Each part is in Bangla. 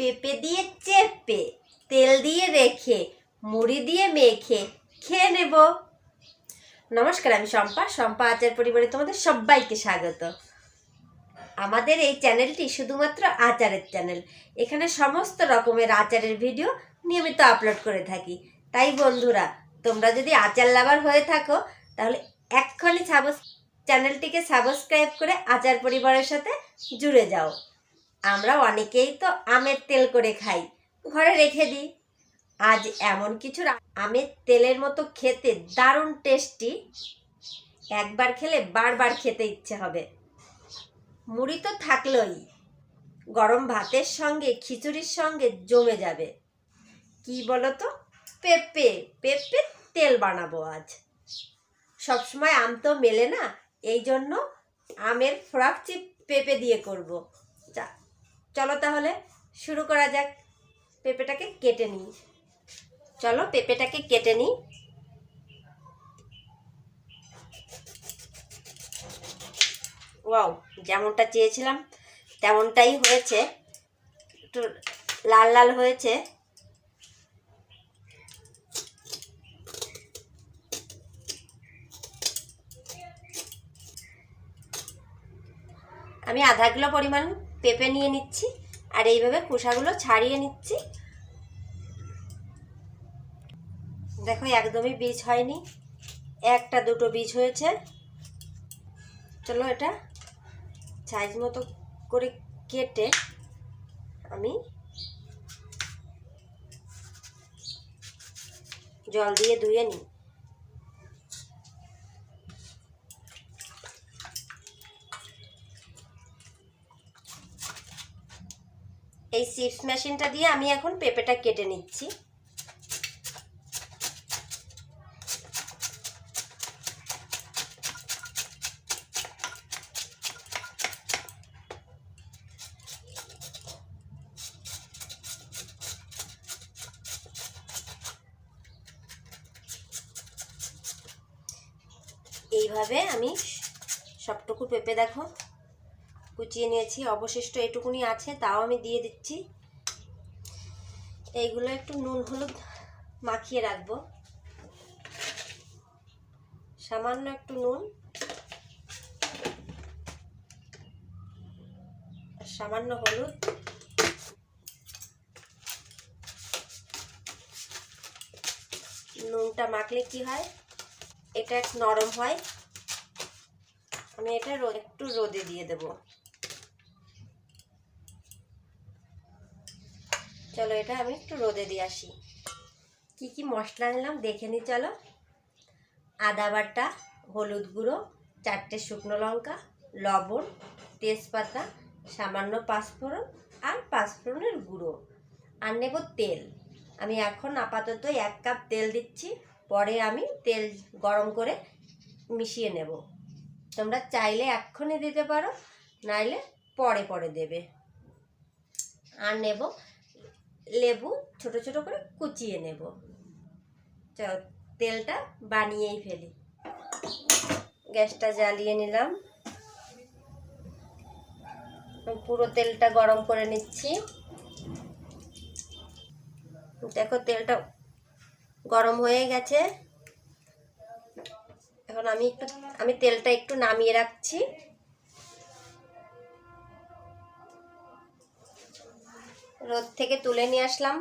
পেঁপে দিয়ে চেপে, তেল দিয়ে রেখে, মুড়ি দিয়ে মেখে খেয়ে নেব। নমস্কার, আমি শম্পা। শম্পা আচার পরিবারে তোমাদের সবাইকে স্বাগত। আমাদের এই চ্যানেলটি শুধুমাত্র আচারের চ্যানেল। এখানে সমস্ত রকমের আচারের ভিডিও নিয়মিত আপলোড করে থাকি। তাই বন্ধুরা, তোমরা যদি আচার লাভার হয়ে থাকো, তাহলে এক্ষুনি সাবস চ্যানেলটিকে সাবস্ক্রাইব করে আচার পরিবারের সাথে জুড়ে যাও। আমরা অনেকেই তো আমের তেল করে খাই। ঘরে রেখে দিই। আজ এমন কিছু আমের তেলের মতো খেতে দারুণ টেস্টি। একবার খেলে বারবার খেতে ইচ্ছে হবে। মুড়ি তো থাকলোই। গরম ভাতের সঙ্গে, খিচুড়ির সঙ্গে জমে যাবে। কি বলো তো পেঁপে পেঁপে তেল বানাবো আজ। সবসময় আম তো মেলে না এই জন্য আমের ফ্রাক চিপ পেঁপে দিয়ে করব। চলো তাহলে শুরু করা যাক। পেঁপেটাকে কেটে নিই। চলো পেঁপেটাকে কেটে নিই। ওয়াও, যেমনটা চেয়েছিলাম, তেমনটাই হয়েছে। একটু লাল লাল হয়েছে। আমি আধা কিলো পরিমাণ পেঁপে নিয়ে নিচ্ছি আর এইভাবে খোসাগুলো ছাড়িয়ে নিচ্ছি। দেখো একদমই বীজ হয়নি, একটা দুটো বীজ হয়েছে। চলো এটা সাইজ মতো করে কেটে আমি জল দিয়ে ধুয়ে নিই। এই চিপস মেশিনটা দিয়ে আমি এখন পেঁপেটা কেটে নিচ্ছি। এইভাবে আমি সবটুকু পেঁপে দেখো। কুচিয়ে নিয়েছি। অবশিষ্ট এটুকুনি আছে, তাও আমি দিয়ে দিচ্ছি। এইগুলো একটু নুন হলুদ মাখিয়ে রাখব। সামান্য একটু নুন। সামান্য হলুদ। নুনটা মাখলে কি হয়? এটা নরম হয়। আমি এটা একটু রোদে দিয়ে দেব। চলো এটা আমি একটু রোদে দিয়ে আসি। কি কি মশলা নিলাম দেখে নি, চলো। আদা বাটা, হলুদ গুঁড়ো, চারটে শুকনো লঙ্কা, লবণ, তেজপাতা, সামান্য পাঁচফোড়ন আর পাঁচফোড়নের গুঁড়ো। আর নেব তেল। আমি এখন আপাতত এক কাপ তেল দিচ্ছি, পরে আমি তেল গরম করে মিশিয়ে নেব। তোমরা চাইলে এক্ষুনি দিতে পারো, নাইলে পরে পরে দেবে। আর নেব লেবু ছোট ছোট করে কুচিয়ে নেব। চল, তেলটা বানিয়েই ফেলি। গ্যাসটা জ্বালিয়ে নিলাম। পুরো তেলটা গরম করে নিচ্ছি। দেখো, তেলটা গরম হয়ে গেছে। এখন আমি একটু, আমি তেলটা একটু নামিয়ে রাখছি। রোদ থেকে তুলে নিয়ে আসলাম।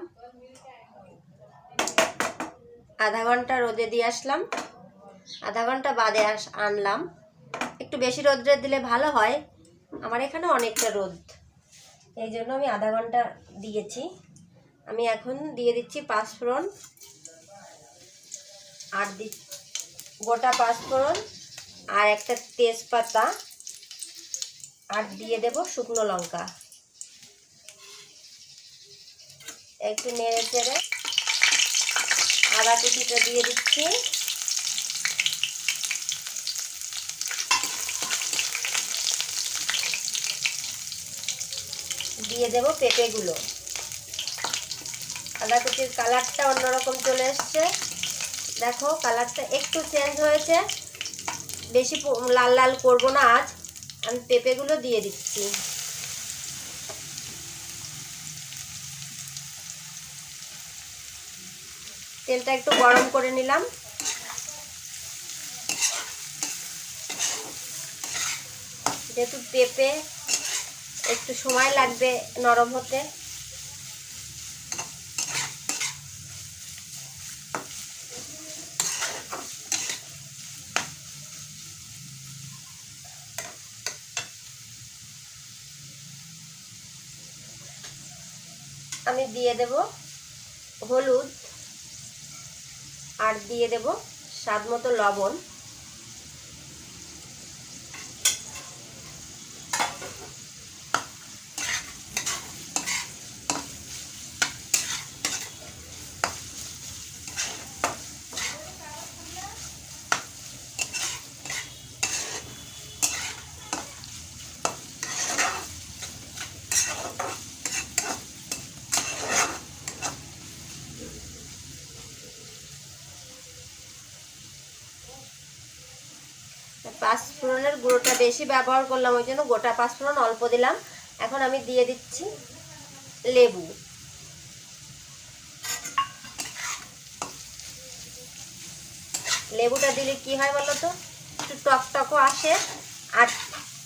আধা ঘণ্টা রোদে দিয়ে আসলাম। আধা ঘণ্টা বাদে আস আনলাম। একটু বেশি রোদ্রে দিলে ভালো হয়। আমার এখানে অনেকটা রোদ। এই জন্য আমি আধা ঘণ্টা দিয়েছি। আমি এখন দিয়ে দিচ্ছি পাঁচফোড়ন আর দি গোটা পাঁচফোড়ন আর একটা তেজপাতা। আর দিয়ে দেব শুকনো লঙ্কা। একটু নেড়ে চেড়ে আদা কুচিটা দিয়ে দিচ্ছি। দিয়ে দেব পেঁপেগুলো। আদা কুচির কালারটা অন্যরকম চলে এসছে। দেখো, কালারটা একটু চেঞ্জ হয়েছে। বেশি লাল লাল করব না আজ। আমি পেঁপেগুলো দিয়ে দিচ্ছি। তেলটা একটু গরম করে নিলাম। যেহেতু পেঁপে একটু সময় লাগবে নরম হতে। আমি দিয়ে দেব হলুদ। আর দিয়ে দেব স্বাদ মতো লবণ। পাঁচফোড়নের গুঁড়োটা বেশি ব্যবহার করলাম, ওই জন্য গোটা পাঁচফোড়ন অল্প দিলাম। এখন আমি দিয়ে দিচ্ছি লেবু। লেবুটা দিলে কি হয় বলো তো? একটু টক টকও আসে আর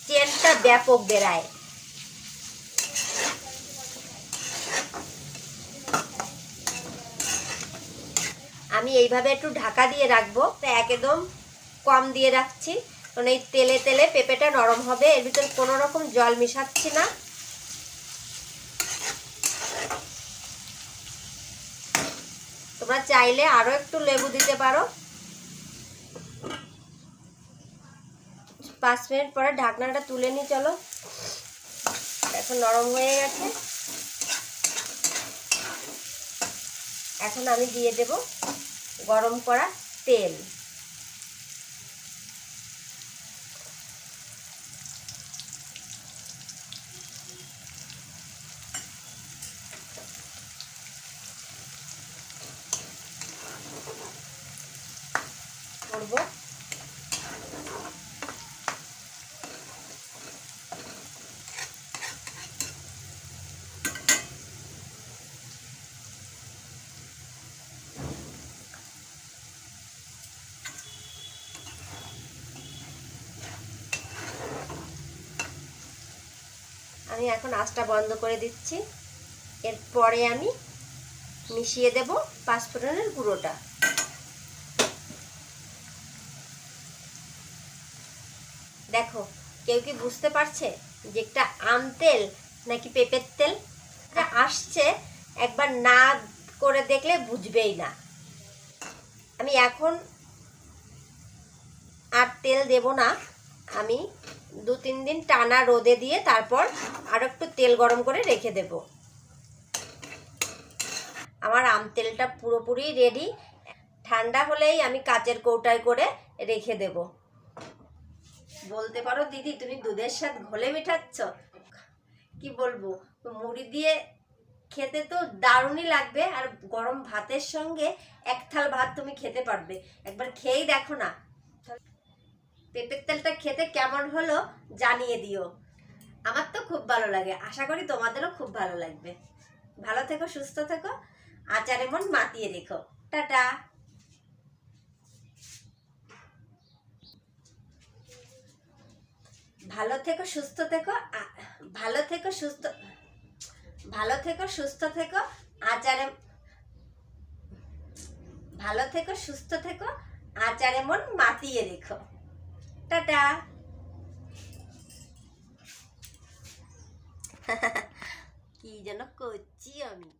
চেনটা ব্যাপক বেড়ায়। আমি এইভাবে একটু ঢাকা দিয়ে রাখব একদম কম দিয়ে রাখছি। কারণ এই তেলে তেলে পেঁপেটা নরম হবে। এর ভিতরে কোনো রকম জল মিশাচ্ছি না। তোমরা চাইলে আরও একটু লেবু দিতে পারো। পাঁচ মিনিট পরে ঢাকনাটা তুলে নিই চলো। এখন নরম হয়ে গেছে। এখন আমি দিয়ে দেব গরম করা তেল করব আমি এখন আঁচটা বন্ধ করে দিচ্ছি। এরপরে আমি মিশিয়ে দেব পাঁচফোড়নের গুঁড়োটা। দেখো, কেউ কি বুঝতে পারছে যে একটা আম তেল নাকি পেঁপের তেল? আসছে, একবার না করে দেখলে বুঝবেই না। আমি এখন আর তেল দেব না। আমি দু তিন দিন টানা রোদে দিয়ে তারপর আর একটু তেল গরম করে রেখে দেব। আমার আম তেলটা পুরোপুরি রেডি ঠান্ডা হলেই আমি কাচের কৌটায় করে রেখে দেবো। বলতে পারো দিদি, তুমি দুধের সাথে ঘোলে মেটাচ্ছ কি বলব, মুড়ি দিয়ে খেতে তো দারুণই লাগবে আর গরম ভাতের সঙ্গে এক থাল ভাত তুমি খেতে পারবে। একবার খেয়েই দেখো না। পেঁপের তেলটা খেতে কেমন হলো জানিয়ে দিও। আমার তো খুব ভালো লাগে। আশা করি তোমাদেরও খুব ভালো লাগবে। ভালো থেকো, সুস্থ থেকো। আচারে মন মাতিয়ে রেখো। টাটা। ভালো থেকো, সুস্থ থেকো। ভালো থেকো, সুস্থ, ভালো থেকো, সুস্থ থেকো। আচারে ভালো থেকো, সুস্থ থেকো। আচারে মন মাতিয়ে রেখো। টাটা। কি যেন করছি আমি।